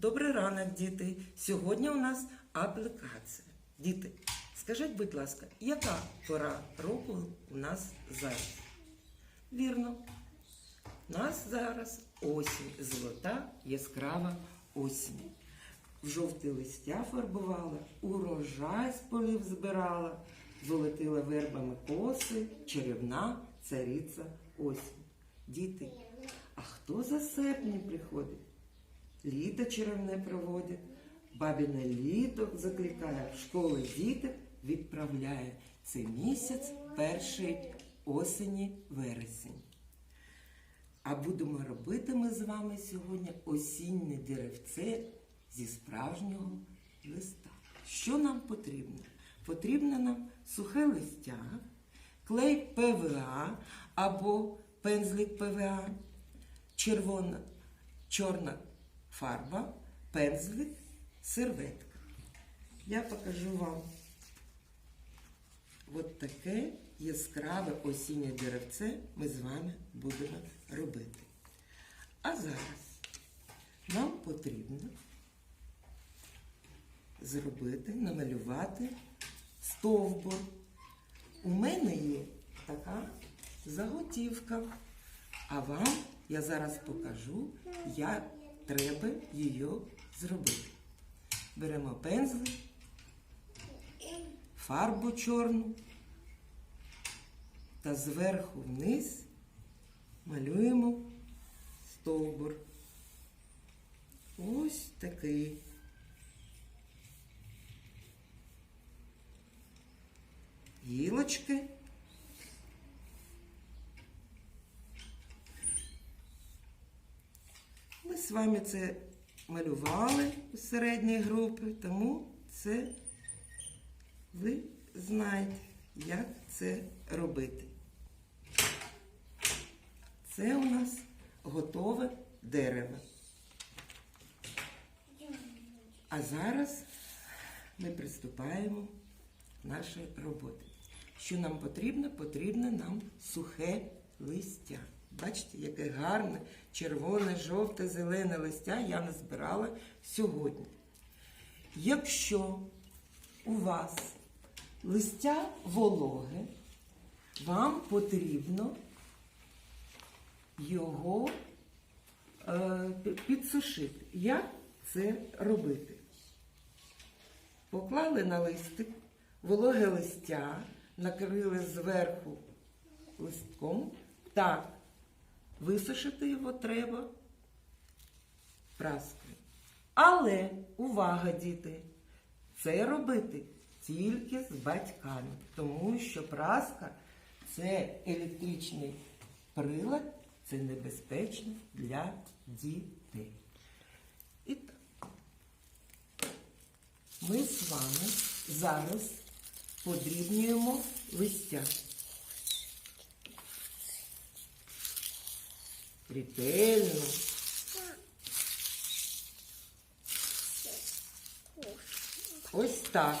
Добрий ранок, діти. Сьогодні у нас аплікація. Діти, скажіть, будь ласка, яка пора року у нас зараз? Вірно. У нас зараз осінь, золота, яскрава осінь. В жовті листя фарбувала, урожай з полів збирала, золотила вербами коси, чарівна цариця осінь. Діти, а хто за серпні приходить? Літо черевне проводить, бабіне літо закликає, в школи діток відправляє. Це місяць перший осені вересень. А будемо робити ми з вами сьогодні осіннє деревце зі справжнього листа. Що нам потрібно? Потрібно нам сухе листя, клей ПВА або пензлик ПВА, червона, чорна фарба, пензлик, серветка. Я покажу вам от таке яскраве осіннє деревце ми з вами будемо робити. А зараз нам потрібно зробити, намалювати стовбур. У мене є така заготівка. А вам я зараз покажу, як треба її зробити. Беремо пензлик, фарбу чорну та зверху вниз малюємо стовбур. Ось такий. Гілочки. Ми з вами це малювали у середній групі, тому це ви знаєте, як це робити. Це у нас готове дерево. А зараз ми приступаємо до нашої роботи. Що нам потрібно? Потрібно нам сухе листя. Бачите, яке гарне, червоне, жовте, зелене листя я назбирала сьогодні. Якщо у вас листя вологе, вам потрібно його е, підсушити. Як це робити? Поклали на листик вологе листя, накрили зверху листком. Так, висушити його треба праскою. Але увага, діти! Це робити тільки з батьками, тому що праска це електричний прилад, це небезпечно для дітей. І так, ми з вами зараз подрібнюємо листя. Ретельно. Ось так.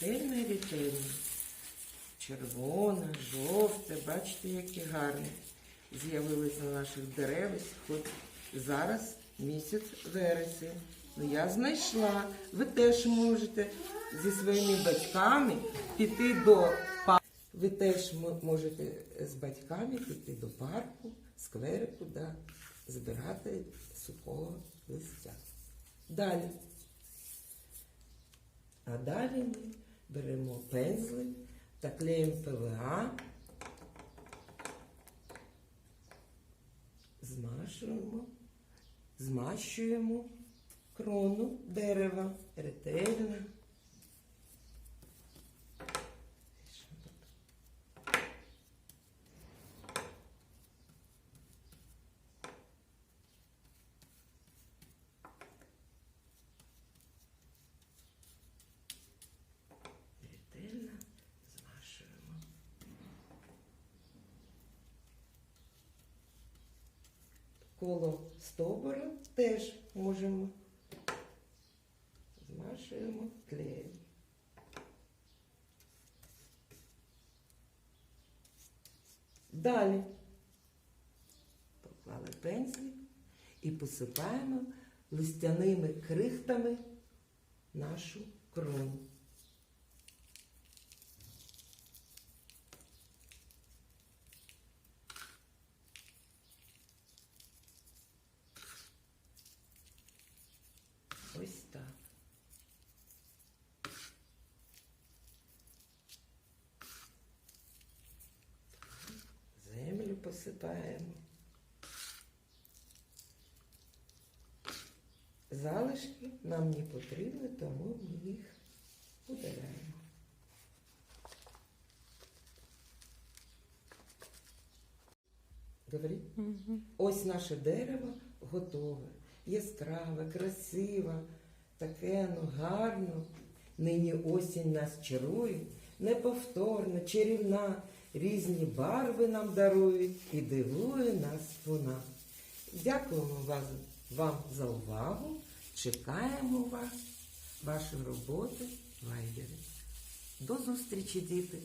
Ретельно і ретельно. Червоне, жовте, бачите, які гарні з'явилися на наших деревах. Хоч зараз місяць вересень. Ну я знайшла. Ви теж можете зі своїми батьками піти до парку. Ви теж можете з батьками піти до парку, скверику, да, збирати сухого листя. Далі. А далі ми беремо пензлик та клеїмо ПВА, змашуємо, змащуємо крону дерева ретельно. Коло стовбура теж можемо нашему тлею. Далі поклали пензлі і посипаємо листяними крихтами нашу кроню. Посипаємо. Залишки нам не потрібні, тому ми їх удаляємо. Говори. Ось наше дерево готове, яскраве, красиве, таке ну, гарно. Нині осінь нас чарує, неповторна, чарівна, різні барви нам дарують і дивує нас вона. Дякуємо вас, вам за увагу. Чекаємо вас, вашої роботи в Вайбері. До зустрічі, діти!